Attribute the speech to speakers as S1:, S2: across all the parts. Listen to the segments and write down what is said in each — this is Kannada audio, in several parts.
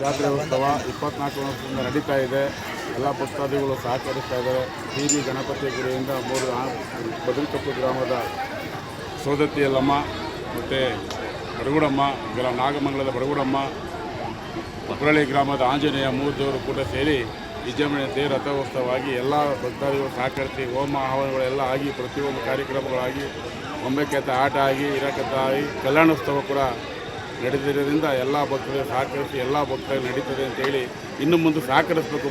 S1: ಜಾತ್ರೆ ಉತ್ಸವ ಇಪ್ಪತ್ನಾಲ್ಕು ವರ್ಷದಿಂದ ನಡೀತಾ ಇದೆ. ಎಲ್ಲ ಭಕ್ತಾದಿಗಳು ಸಹಕರಿಸ್ತಾ ಇದ್ದಾರೆ. ಬೀದಿ ಗಣಪತಿ ಗುರಿಯಿಂದ ಮೂರು ಬದರಿಕಪ್ಪು ಗ್ರಾಮದ ಸೋದತ್ತಿ ಯಲ್ಲಮ್ಮ ಮತ್ತು ಬಡಗುಡಮ್ಮ ಗ್ರಾ ನಾಗಮಂಗಲದ ಬಡಗುಡಮ್ಮ ಉಪ್ರಳ್ಳಿ ಗ್ರಾಮದ ಆಂಜನೇಯ ಮೂರು ದೇವರು ಕೂಡ ಸೇರಿ ವಿಜಯಮಣಿ ತೇರು ರಥೋತ್ಸವವಾಗಿ ಎಲ್ಲ ಭಕ್ತಾದಿಗಳು ಸಹಕರಿಸಿ ಹೋಮ ಹವನಗಳೆಲ್ಲ ಆಗಿ ಪ್ರತಿಯೊಂದು ಕಾರ್ಯಕ್ರಮಗಳಾಗಿ ಒಂಬೈಕೆತ್ತ ಆಟ ಆಗಿ ಇರಕತ್ತ ಆಗಿ, ಕಲ್ಯಾಣೋತ್ಸವ ಕೂಡ ನಡೆದಿರೋದ್ರಿಂದ ಎಲ್ಲ ಭಕ್ತರು ಸಹಕರಿಸಿ ಎಲ್ಲ ಭಕ್ತರು ನಡೀತದೆ ಅಂತೇಳಿ ಇನ್ನು ಮುಂದೆ ಸಹಕರಿಸಬೇಕು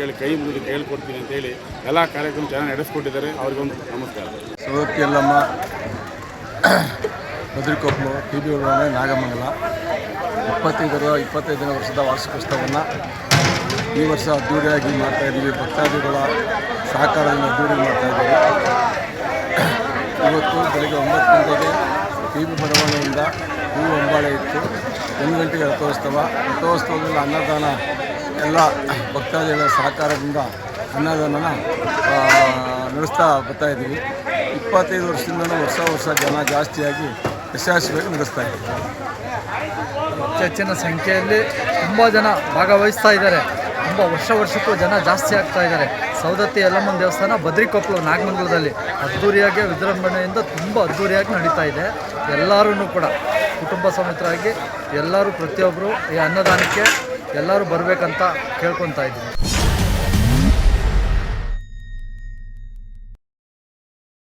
S1: ಹೇಳಿ, ಕೈ ಮುಗಿದು ಕೇಳ್ಕೊಡ್ತೀನಿ ಅಂತೇಳಿ ಎಲ್ಲ ಕಾರ್ಯಕ್ರಮ ಚೆನ್ನಾಗಿ ನಡೆಸ್ಕೊಟ್ಟಿದ್ದಾರೆ. ಅವ್ರಿಗೊಂದು ನಮಸ್ಕಾರ.
S2: Savadatti Yellamma Badrikoppalu T B Nagamangala. Nagamangala ಇಪ್ಪತ್ತೈದರ, ಇಪ್ಪತ್ತೈದನೇ ವರ್ಷದ ವಾರ್ಷಿಕೋತ್ಸವವನ್ನು ಈ ವರ್ಷ ಅದ್ದೂರಿಯಾಗಿ ಮಾಡ್ತಾ ಇದ್ದೀವಿ. ಭಕ್ತಾದಿಗಳ ಸಹಕಾರದಿಂದ ಅದ್ದೂರಿ ಮಾಡ್ತಾ ಇದ್ದೀವಿ. ಇವತ್ತು ಬೆಳಗ್ಗೆ ಒಂಬತ್ತು ಗಂಟೆಗೆ ಟಿ ಬಿ ಬಡಾವಣೆಯಿಂದ ಹೂವು ಅಂಬಾಳೆ ಇತ್ತು. ಒಂದು ಗಂಟೆಗೆ ರಥೋತ್ಸವ. ರಥೋತ್ಸವದಲ್ಲಿ ಅನ್ನದಾನ ಎಲ್ಲ ಭಕ್ತಾದಿಗಳ ಸಹಕಾರದಿಂದ ಅನ್ನದಾನನ ನಡೆಸ್ತಾ ಬರ್ತಾ ಇದ್ದೀವಿ. ಇಪ್ಪತ್ತೈದು ವರ್ಷದಿಂದಲೂ ವರ್ಷ ವರ್ಷ ಜನ ಜಾಸ್ತಿಯಾಗಿ ಯಶಸ್ವಿಯಾಗಿ ನಡೆಸ್ತಾ ಇದ್ದೀವಿ
S3: ಹೆಚ್ಚಿನ ಸಂಖ್ಯೆಯಲ್ಲಿ ತುಂಬ ಜನ ಭಾಗವಹಿಸ್ತಾ ಇದ್ದಾರೆ. ತುಂಬ ವರ್ಷ ವರ್ಷಕ್ಕೂ ಜನ ಜಾಸ್ತಿ ಆಗ್ತಾ ಇದ್ದಾರೆ. ಸೌದತ್ತಿ ಯಲ್ಲಮ್ಮನ ದೇವಸ್ಥಾನ, ಬದ್ರಿಕೊಪ್ಪಲು, ನಾಗಮಂಗಲದಲ್ಲಿ ಅದ್ಧೂರಿಯಾಗಿ ವಿಜೃಂಭಣೆಯಿಂದ ತುಂಬ ಅದ್ಧೂರಿಯಾಗಿ ನಡೀತಾ ಇದೆ. ಎಲ್ಲರೂ ಕೂಡ ಕುಟುಂಬ ಸಮೇತರಾಗಿ ಎಲ್ಲರೂ ಪ್ರತಿಯೊಬ್ಬರು ಈ ಅನ್ನದಾನಕ್ಕೆ ಎಲ್ಲರೂ ಬರಬೇಕಂತ ಕೇಳ್ಕೊತಾ ಇದ್ದೀನಿ.